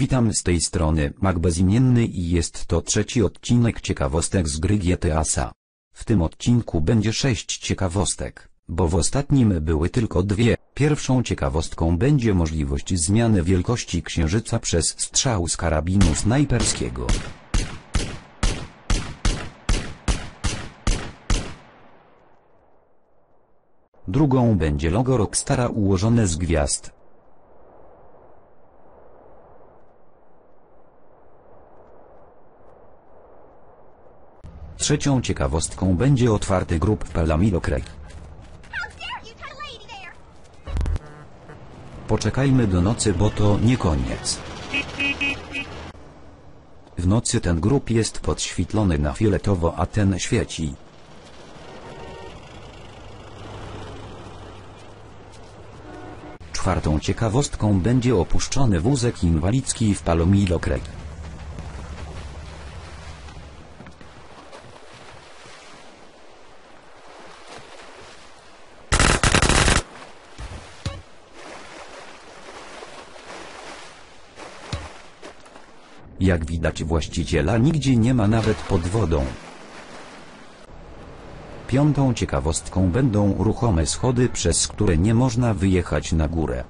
Witam z tej strony Mac Bezimienny i jest to trzeci odcinek ciekawostek z gry GTA. W tym odcinku będzie sześć ciekawostek, bo w ostatnim były tylko dwie. Pierwszą ciekawostką będzie możliwość zmiany wielkości księżyca przez strzał z karabinu snajperskiego. Drugą będzie logo Rockstara ułożone z gwiazd. Trzecią ciekawostką będzie otwarty a lady there! Poczekajmy do nocy, bo to nie koniec. W nocy ten grup jest podświetlony na fioletowo, a ten świeci. Czwartą ciekawostką będzie opuszczony wózek inwalidzki w Palomilo Jak widać właściciela nigdzie nie ma nawet pod wodą. Piątą ciekawostką będą ruchome schody, przez które nie można wyjechać na górę.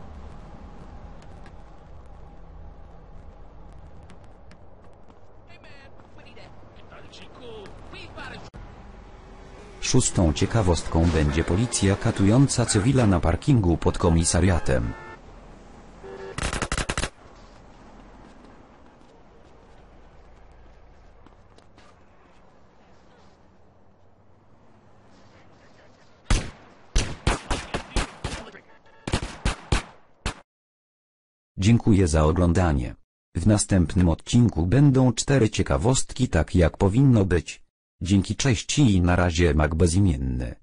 Szóstą ciekawostką będzie policja katująca cywila na parkingu pod komisariatem. Dziękuję za oglądanie. W następnym odcinku będą cztery ciekawostki tak jak powinno być. Dzięki cześć i na razie Mac bezimienny.